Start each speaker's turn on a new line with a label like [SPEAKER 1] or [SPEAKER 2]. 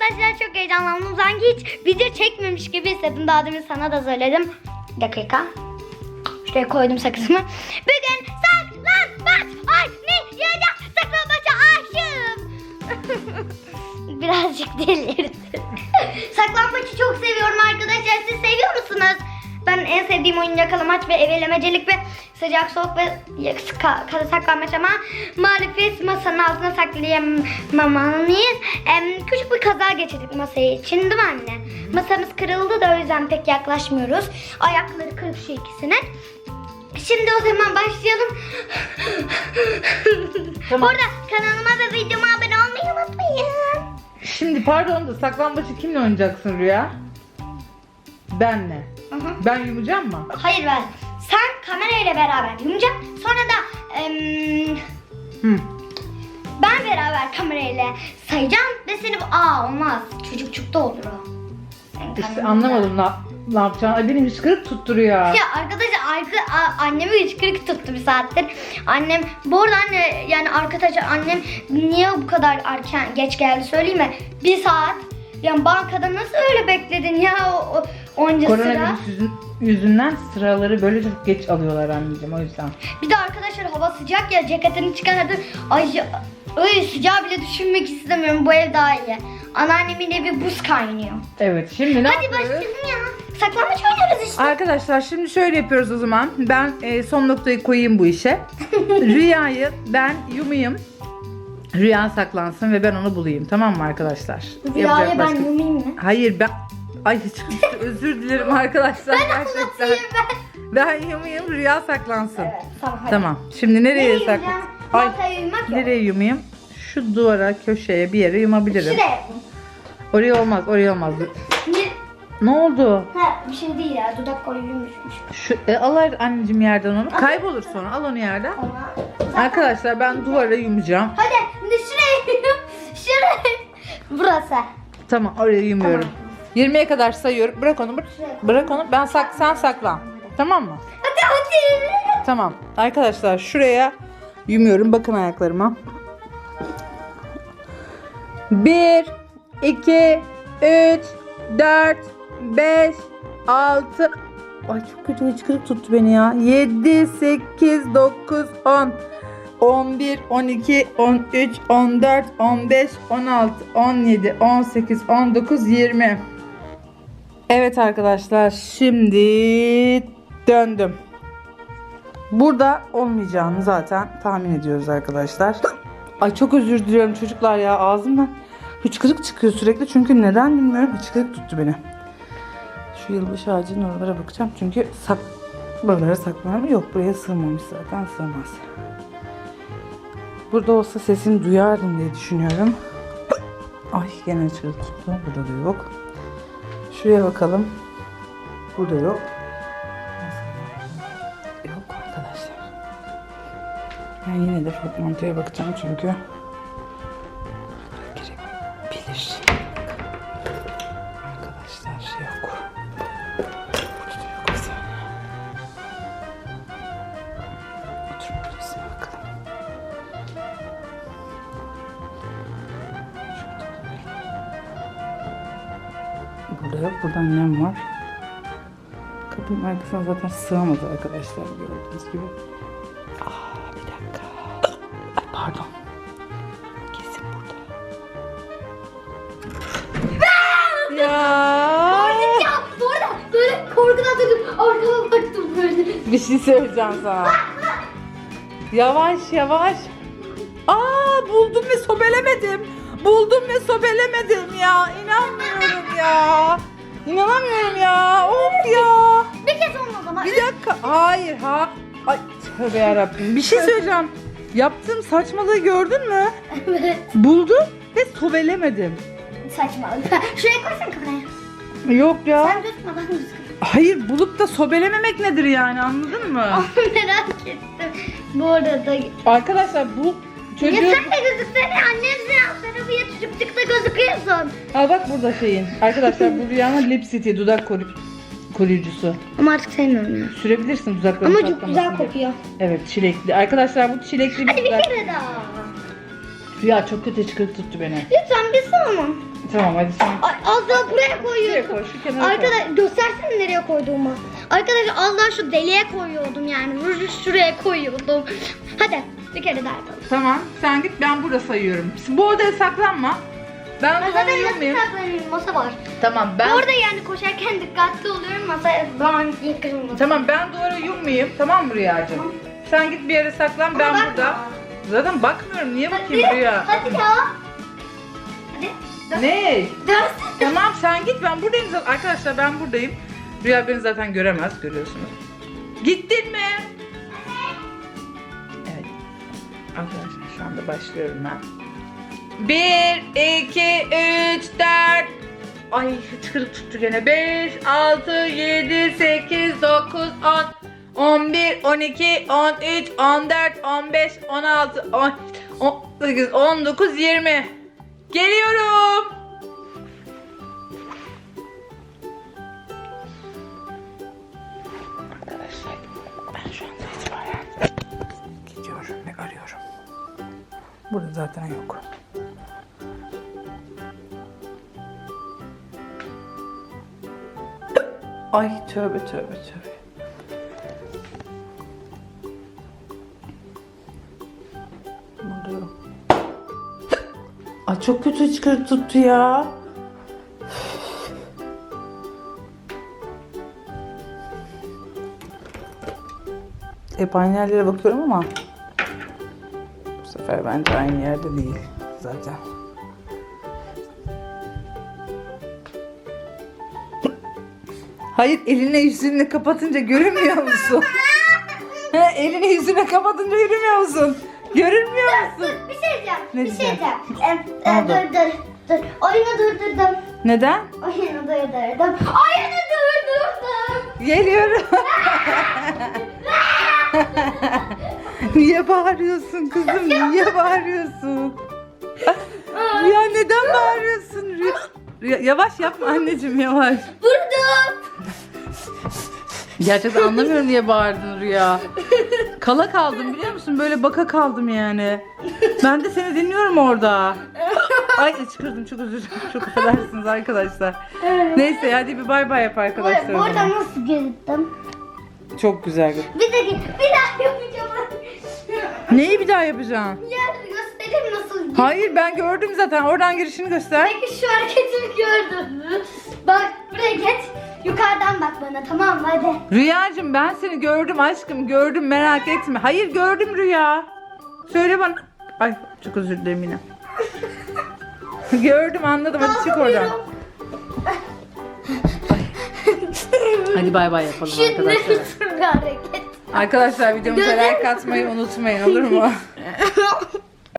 [SPEAKER 1] arkadaşlar çok heyecanlandım. Sanki hiç video çekmemiş gibi hissettim. Daha demin sana da söyledim. Bir dakika. Şuraya koydum sakızımı. Bugün saklambaç oynayacak saklambaça aşığım. Birazcık delirdim. saklambaçı çok seviyorum arkadaşlar. Siz seviyor musunuz? Ben en sevdiğim oyun yakalamaç ve evelemecelik ve Sıcak soğuk ve kada saklanmış ama maalesef masanın altına saklayamayız. Ee, küçük bir kaza geçirdik masayı için değil mi anne? Masamız kırıldı da o yüzden pek yaklaşmıyoruz. Ayakları kırık şu ikisinin. Şimdi o zaman başlayalım. Tamam. Orada kanalıma ve videoma abone olmayı unutmayın.
[SPEAKER 2] Şimdi pardon da saklambaçı kimle oynayacaksın Rüya? Benle. Hı hı. Ben
[SPEAKER 1] yumacağım mı? Hayır ben. Sen kamerayla beraber yumacaksın. Sonra da e, ben beraber kamerayla sayacağım ve seni bu aa olmaz. Çocukçukta olur o.
[SPEAKER 2] Yani anlamadım ne, ne yapacağını. Benim hıçkırık tutturuyor. Ya
[SPEAKER 1] arkadaşlar arka, a- annemi hıçkırık tuttu bir saattir. Annem bu arada anne yani arkadaşlar annem niye bu kadar erken geç geldi söyleyeyim mi? Bir saat. Yani bankada nasıl öyle bekledin ya? O, o- Onca Koronavirüs
[SPEAKER 2] yüzün- yüzünden sıraları böyle çok geç alıyorlar anneciğim o yüzden.
[SPEAKER 1] Bir de arkadaşlar hava sıcak ya ceketini çıkardım. Ay, ay sıcağı bile düşünmek istemiyorum. Bu ev daha iyi. Anneannemin evi buz kaynıyor. Evet şimdi ne Hadi başlayalım ya. Saklanmaç oynuyoruz işte.
[SPEAKER 2] Arkadaşlar şimdi şöyle yapıyoruz o zaman. Ben e, son noktayı koyayım bu işe. Rüyayı ben yumayım. Rüya saklansın ve ben onu bulayım. Tamam mı arkadaşlar? Rüyaya Yapacak ben başka- yumuyum mu? Hayır ben Ay özür dilerim arkadaşlar gerçekten. Anlatayım ben. Ben yumayım rüya saklansın. Evet tamam hadi. Tamam. Şimdi nereye Nereye Ay nereye yumayım? Şu duvara, köşeye, bir yere yumabilirim. Şuraya. Oraya olmaz, oraya olmaz. Ne? Ne oldu? Ha bir şey
[SPEAKER 1] değil ya dudak koruyucuymuş.
[SPEAKER 2] Şu e, al anneciğim yerden onu. Kaybolur sonra. Al onu yerden. Ona. Arkadaşlar ben duvara yumacağım.
[SPEAKER 1] Hadi şimdi şuraya yum. Şuraya.
[SPEAKER 2] Burası. Tamam oraya yumuyorum. Tamam. 20'ye kadar sayıyorum. Bırak onu. Bırak, onu. Ben sak sen sakla. Tamam mı? Hadi hadi. Tamam. Arkadaşlar şuraya yumuyorum. Bakın ayaklarıma. 1 2 3 4 5 6 Ay çok kötü hıçkırık tuttu beni ya. 7 8 9 10 11, 12, 13, 14, 15, 16, 17, 18, 19, 20. Evet arkadaşlar şimdi döndüm. Burada olmayacağını zaten tahmin ediyoruz arkadaşlar. Ay çok özür diliyorum çocuklar ya ağzımdan hıçkırık çıkıyor sürekli. Çünkü neden bilmiyorum hıçkırık tuttu beni. Şu yılbaşı ağacının oralara bakacağım. Çünkü sak buralara saklanamıyor. Yok buraya sığmamış zaten sığmaz. Burada olsa sesini duyardım diye düşünüyorum. Ay gene hıçkırık tuttu. Burada da yok. Şuraya bakalım. Burada yok. Yok arkadaşlar. Ben yine de fragmantoya bakacağım çünkü burada yok. Burada annem var. Kapının arkasına zaten sığamadı arkadaşlar gördüğünüz gibi. Aa, ah, bir dakika. Ay, pardon. Kesin burada. ya. böyle şey korkudan durdum. Arkama baktım böyle. Bir şey söyleyeceğim sana. yavaş yavaş. Aa buldum ve sobelemedim. Buldum ve sobelemedim ya.
[SPEAKER 1] İnanmıyorum
[SPEAKER 2] ya. İnanamıyorum ya. Of ya.
[SPEAKER 1] Bir kez olmadı ama. Bir dakika.
[SPEAKER 2] Hayır ha. Ay tövbe yarabbim. Bir şey söyleyeceğim. Yaptığım saçmalığı gördün mü? Buldum ve sobelemedim.
[SPEAKER 1] Saçmalık. Şuraya koysana kamerayı.
[SPEAKER 2] Yok ya. Sen
[SPEAKER 1] gözükme ben gözükme.
[SPEAKER 2] Hayır bulup da sobelememek nedir yani anladın mı?
[SPEAKER 1] Merak ettim.
[SPEAKER 2] Bu arada Arkadaşlar bu Çocuk... Yasak da
[SPEAKER 1] gözüksene annemle alt tarafı yatırıp da gözüküyorsun.
[SPEAKER 2] Al bak burada şeyin. Arkadaşlar bu lip city dudak koruyucu.
[SPEAKER 1] koruyucusu. Ama artık sevmiyorum
[SPEAKER 2] ya. Sürebilirsin dudaklarını Ama çok güzel kokuyor. Diye. Evet çilekli. Arkadaşlar
[SPEAKER 1] bu çilekli bir Hadi dudak. bir kere daha.
[SPEAKER 2] Rüya çok kötü çıkıp tuttu beni.
[SPEAKER 1] Lütfen bir sana Tamam hadi sen. Ay, az daha buraya koyuyordum. Koy, şu kenara Arkadaş koy. göstersene nereye koyduğumu. Arkadaşlar az daha şu deliğe koyuyordum yani. Ruju şuraya koyuyordum. Hadi bir kere daha yapalım.
[SPEAKER 2] Tamam sen git ben burada sayıyorum.
[SPEAKER 1] Bu odaya saklanma.
[SPEAKER 2] Ben, Masada zaten nasıl muyum?
[SPEAKER 1] saklanayım masa var.
[SPEAKER 2] Tamam ben... Bu arada yani
[SPEAKER 1] koşarken dikkatli oluyorum masaya ben yıkılmasın. Tamam ben
[SPEAKER 2] duvara yummayayım tamam mı Rüyacığım? Tamam. Sen git bir yere saklan Ama ben bakma. burada. Zaten bakmıyorum niye hadi, bakayım Rüya? Hadi ya. Hadi. Dön. Ne? Dön. Tamam sen git ben buradayım Arkadaşlar ben buradayım. Rüya beni zaten göremez görüyorsunuz. Gittin mi? Arkadaşlar şu anda başlıyorum ben. 1, 2, 3, 4, Ay çıkırıp tuttu gene. 5, 6, 7, 8, 9, 10, 11, 12, 13, 14, 15, 16, 18, 19, 20. Geliyorum. Burada zaten yok. Ay tövbe tövbe tövbe. Vuruyorum. Ay çok kötü çıkıyor tuttu ya. Hep aynı yerlere bakıyorum ama bu sefer bence aynı yerde değil zaten. Hayır eline yüzünü kapatınca görünmüyor musun? He, elini yüzüne kapatınca görünmüyor
[SPEAKER 1] musun? Görünmüyor musun? dur, bir şey diyeceğim. Ne bir şey diyeceğim? diyeceğim. Ee, e, dur dur dur. Oyunu durdurdum. Neden? Oyunu durdurdum. Oyunu durdurdum.
[SPEAKER 2] Geliyorum. Niye bağırıyorsun kızım? Niye bağırıyorsun?
[SPEAKER 1] Rüya neden
[SPEAKER 2] bağırıyorsun? Rüya, yavaş yapma anneciğim yavaş.
[SPEAKER 1] Burada.
[SPEAKER 2] Gerçekten anlamıyorum niye bağırdın Rüya. Kala kaldım biliyor musun? Böyle baka kaldım yani. Ben de seni dinliyorum orada. Ay çıkırdım çok özür dilerim. Çok affedersiniz arkadaşlar. Neyse hadi bir bay bay yap arkadaşlar. o Burada nasıl gözüktüm? Çok güzel.
[SPEAKER 1] Bir dakika, bir daha yapacağım.
[SPEAKER 2] Neyi bir daha yapacağım?
[SPEAKER 1] Yer göstereyim nasıl. Hayır
[SPEAKER 2] ben gördüm zaten. Oradan girişini göster.
[SPEAKER 1] Peki şu hareketimi gördün mü? Bak buraya geç. Yukarıdan bak bana tamam mı hadi.
[SPEAKER 2] Rüyacığım ben seni gördüm aşkım. Gördüm merak etme. Hayır gördüm Rüya. Söyle bana. Ay çok özür dilerim yine. gördüm anladım. Hadi çık oradan. Hadi bay bay yapalım Şimdi arkadaşlar.
[SPEAKER 1] tür bir hareket.
[SPEAKER 2] Arkadaşlar videomuza like atmayı unutmayın olur mu?